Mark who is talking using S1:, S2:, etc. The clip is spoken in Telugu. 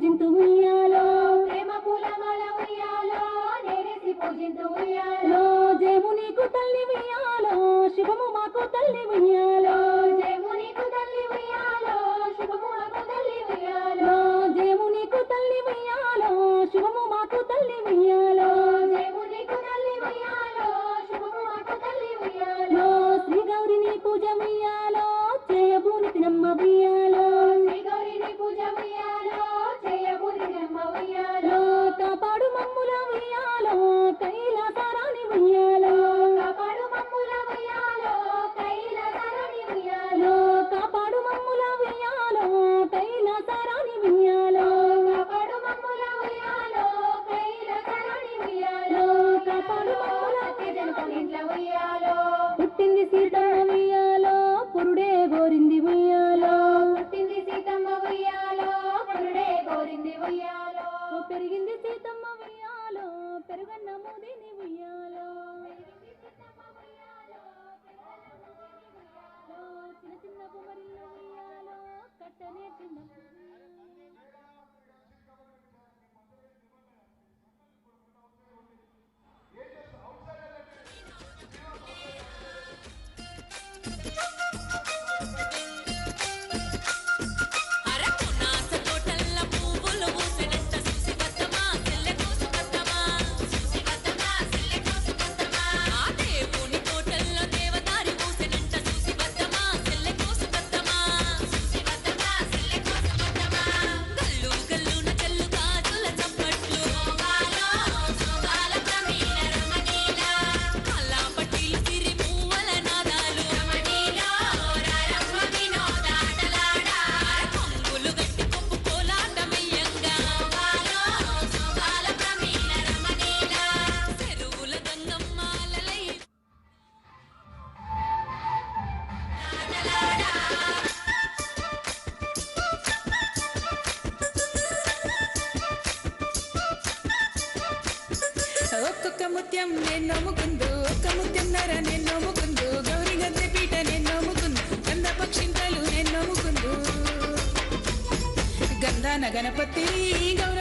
S1: పూజింతు ఉయ్యాలో ప్రేమ పూలమాల ఉయ్యాలో
S2: నేనేసి పూజింతు ఉయ్యాలో జయము
S1: నీకు తల్లి ఉయ్యాలో శుభము
S2: మాకు తల్లి ఉయ్యాలో జయము
S1: నీకు తల్లి ఉయ్యాలో శుభము
S2: మాకు తల్లి ఉయ్యాలో
S1: జయము
S2: నీకు తల్లి ఉయ్యాలో
S1: శుభము మాకు తల్లి ఉయ్యాలో గోరింది ఉయ్యాలో.
S2: పుట్టింది సీతమ్మ ఉయ్యాలో. పురుడే గోరింది ఉయ్యాలో.
S1: పెరిగింది సీతమ్మ ఉయ్యాలో. పెరుగన్న మోదిని ఉయ్యాలో.
S3: ముత్యం నేను నమ్ముకుందు ఒక్క ముత్యం నర నేను నమ్ముకుందు. గౌరీ గద్దె పీట నేను నమ్ముకుందు గంధ పక్షింతలు నేను నమ్ముకుందు. గంధాన గణపతి
S1: గౌరీ